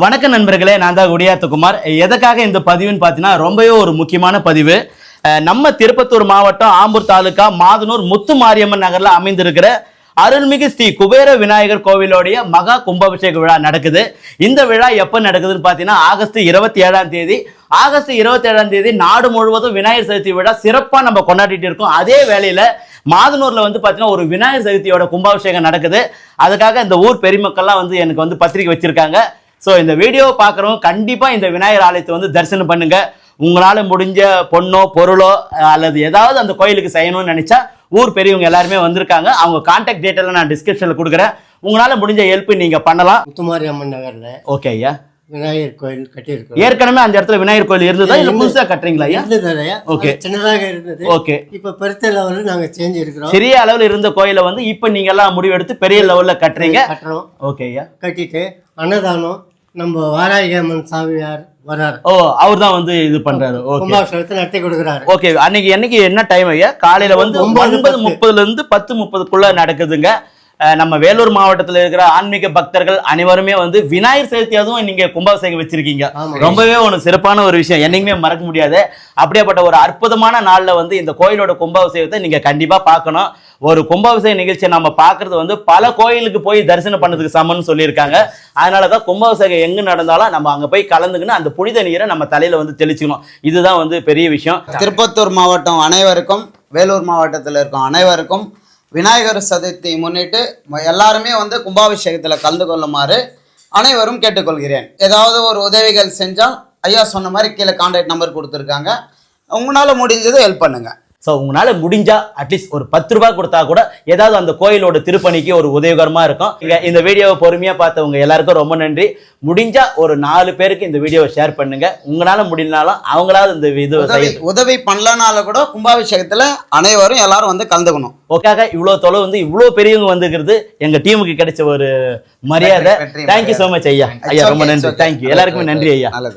வணக்கம் நண்பர்களே நான் தான் குடியாத்துக்குமார் எதுக்காக இந்த பதிவுன்னு பார்த்தீங்கன்னா ரொம்பவே ஒரு முக்கியமான பதிவு. நம்ம திருப்பத்தூர் மாவட்டம் ஆம்பூர் தாலுக்கா மாதனூர் முத்து மாரியம்மன் நகரில் அமைந்திருக்கிற அருள்மிகு ஸ்ரீ குபேர விநாயகர் கோவிலோடைய மகா கும்பாபிஷேக விழா நடக்குது. இந்த விழா எப்போ நடக்குதுன்னு பார்த்தீங்கன்னா ஆகஸ்ட் இருபத்தி ஏழாம் தேதி. ஆகஸ்ட் இருபத்தி ஏழாம் தேதி நாடு முழுவதும் விநாயகர் சதுர்த்தி விழா சிறப்பாக நம்ம கொண்டாடிட்டு இருக்கோம். அதே வேளையில் மாதனூரில் வந்து பார்த்தீங்கன்னா ஒரு விநாயகர் சதுர்த்தியோட கும்பாபிஷேகம் நடக்குது. அதுக்காக இந்த ஊர் பெருமக்கள்லாம் வந்து எனக்கு வந்து பத்திரிக்கை வச்சிருக்காங்க. ஸோ இந்த வீடியோவை பார்க்குறவங்க கண்டிப்பாக இந்த விநாயகர் ஆலயத்தை வந்து தரிசனம் பண்ணுங்க. உங்களால் முடிஞ்ச பொண்ணோ பொருளோ அல்லது ஏதாவது அந்த கோயிலுக்கு செய்யணும்னு நினைச்சா ஊர் பெரியவங்க எல்லாருமே வந்திருக்காங்க. அவங்க கான்டாக்ட் டீட்டெயில நான் டிஸ்கிரிப்ஷனில் கொடுக்குறேன். உங்களால் முடிஞ்ச ஹெல்ப் நீங்கள் பண்ணலாம். முத்துமாரி அம்மன் நகர்ல ஓகே ஐயா. விநாயகர் கோயில் கட்டியிருக்கோம் ஏற்கனவே அந்த இடத்துல விநாயகர் கோயில் இருந்ததா? இல்லை புதுசாக கட்டுறீங்களா இருந்தது. Okay. சின்னதாக இருந்தது. ஓகே இப்ப பெருத்த லெவலில் நாங்க சேஞ்ச் இருக்கிறோம். சிறிய அளவில் இருந்த கோயிலை வந்து இப்போ நீங்க எல்லாம் முடிவெடுத்து பெரிய லெவலில் கட்டுறீங்க. கட்டுறோம். ஓகே ஐயா. கட்டிட்டு அன்னதானம் நம்ம வாராகி அம்மன் சாமியார் வராரு. ஓ அவர் தான் வந்து இது பண்றாரு. ஓகே. கும்பாபிஷேகத்தை நடத்தி கொடுக்குறாரு. ஓகே அன்னைக்கு என்னைக்கு என்ன டைம் ஐயா? காலையில வந்து ஒன்பது. முப்பதுல இருந்து பத்து முப்பதுக்குள்ள நடக்குதுங்க. நம்ம வேலூர் மாவட்டத்தில் இருக்கிற ஆன்மீக பக்தர்கள் அனைவருமே வந்து விநாயகர் சதுர்த்தி அதுவும் நீங்க கும்பாபிஷேகம் வச்சிருக்கீங்க. ரொம்பவே ஒரு சிறப்பான ஒரு விஷயம். என்னைக்குமே மறக்க முடியாது. அப்படியேப்பட்ட ஒரு அற்புதமான நாள்ல வந்து இந்த கோயிலோட கும்பாபிஷேகத்தை நீங்க கண்டிப்பா பார்க்கணும். ஒரு கும்பாபிஷேக நிகழ்ச்சியை நம்ம பார்க்கிறது வந்து பல கோயிலுக்கு போய் தரிசனம் பண்ணதுக்கு சமம்னு சொல்லியிருக்காங்க. அதனால தான் கும்பாபிஷேகம் எங்க நடந்தாலும் நம்ம அங்க போய் கலந்துக்கின்னு அந்த புனித நீரை நம்ம தலையில வந்து தெளிச்சுக்கணும். இதுதான் வந்து பெரிய விஷயம். திருப்பத்தூர் மாவட்டம் அனைவருக்கும் வேலூர் மாவட்டத்தில் இருக்கும் அனைவருக்கும் விநாயகர் சதுர்த்தி முன்னிட்டு எல்லாருமே வந்து கும்பாபிஷேகத்தில் கலந்து கொள்ளுமாறு அனைவரும் கேட்டுக்கொள்கிறேன். ஏதாவது ஒரு உதவிகள் செஞ்சால் ஐயா சொன்ன மாதிரி கீழே கான்டாக்ட் நம்பர் கொடுத்துருக்காங்க. உங்களால் முடிஞ்சது ஹெல்ப் பண்ணுங்கள் ஸோ உங்களால் முடிஞ்சா அட்லீஸ்ட் ஒரு பத்து ரூபாய் கொடுத்தா கூட ஏதாவது அந்த கோயிலோட திருப்பணிக்கு ஒரு உதவிகரமாக இருக்கும். இங்க இந்த வீடியோவை பொறுமையாக பார்த்தவங்க எல்லாருக்கும் ரொம்ப நன்றி. முடிஞ்சா ஒரு நாலு பேருக்கு இந்த வீடியோவை ஷேர் பண்ணுங்க. உங்களால் முடியலனாலும் அவங்களாவது இந்த இது உதவி உதவி பண்ணலனால கூட கும்பாபிஷேகத்தில் அனைவரும் எல்லாரும் வந்து கலந்துக்கணும். ஓகே இவ்வளோ தொலை வந்து இவ்வளோ பெரியவங்க வந்துக்கிறது எங்கள் டீமுக்கு கிடைச்ச ஒரு மரியாதை. தேங்க்யூ ஸோ மச் ஐயா. ஐயா ரொம்ப நன்றி. தேங்க்யூ எல்லாருக்குமே நன்றி ஐயா.